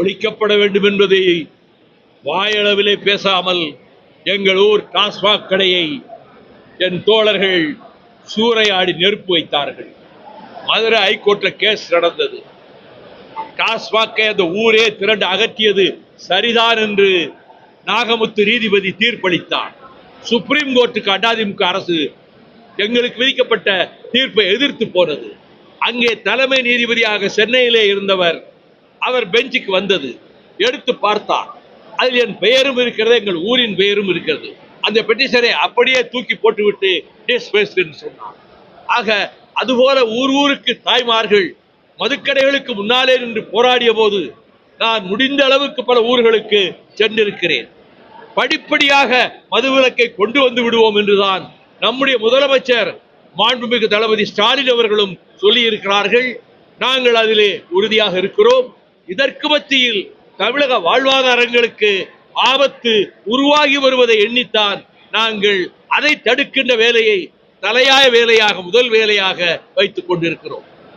ஒழிக்கப்பட வேண்டும் என்பதை வாயளவிலே பேசாமல் எங்கள் ஊர் டாஸ்மாக் கடையை என் தோழர்கள் சூறையாடி நெருப்பு வைத்தார்கள். மதுரை ஹைகோர்ட்ல கேஸ் நடந்தது. டாஸ்மாக்கை அந்த ஊரே திரண்டு அகற்றியது சரிதான் என்று நாகமுத்து நீதிபதி தீர்ப்பளித்தார். சுப்ரீம் கோர்ட்டுக்கு அதிமுக அரசு எங்களுக்கு விதிக்கப்பட்ட தீர்ப்பை எதிர்த்து போனது. அங்கே தலைமை நீதிபதியாக சென்னையிலே இருந்தவர் அவர் பெஞ்சுக்கு வந்தது. எடுத்து பார்த்தார் அதில் என் பெயரும் இருக்கிறது எங்கள் ஊரின் பெயரும் இருக்கிறது. அந்த பெட்டிஷனை அப்படியே தூக்கி போட்டுவிட்டு டிஸ்பேஸ் என்று சொன்னார் ஆக அதுபோல ஊர் ஊருக்கு தாய்மார்கள் மதுக்கடைகளுக்கு முன்னாலே நின்று போராடிய போது நான் முடிந்த அளவுக்கு பல ஊர்களுக்கு சென்றிருக்கிறேன். படிப்படியாக மதுவிலக்கை கொண்டு வந்து விடுவோம் என்றுதான் நம்முடைய முதலமைச்சர் மாண்புமிகு தளபதி ஸ்டாலின் அவர்களும் சொல்லி இருக்கிறார்கள் நாங்கள் அதிலே உறுதியாக இருக்கிறோம். இதற்கு மத்தியில் தமிழக வாழ்வாதாரங்களுக்கு ஆபத்து உருவாகி வருவதை எண்ணித்தான் நாங்கள் அதை தடுக்கின்ற வேலையை தலையாய வேலையாக முதல் வேலையாக வைத்துக் கொண்டிருக்கிறோம்.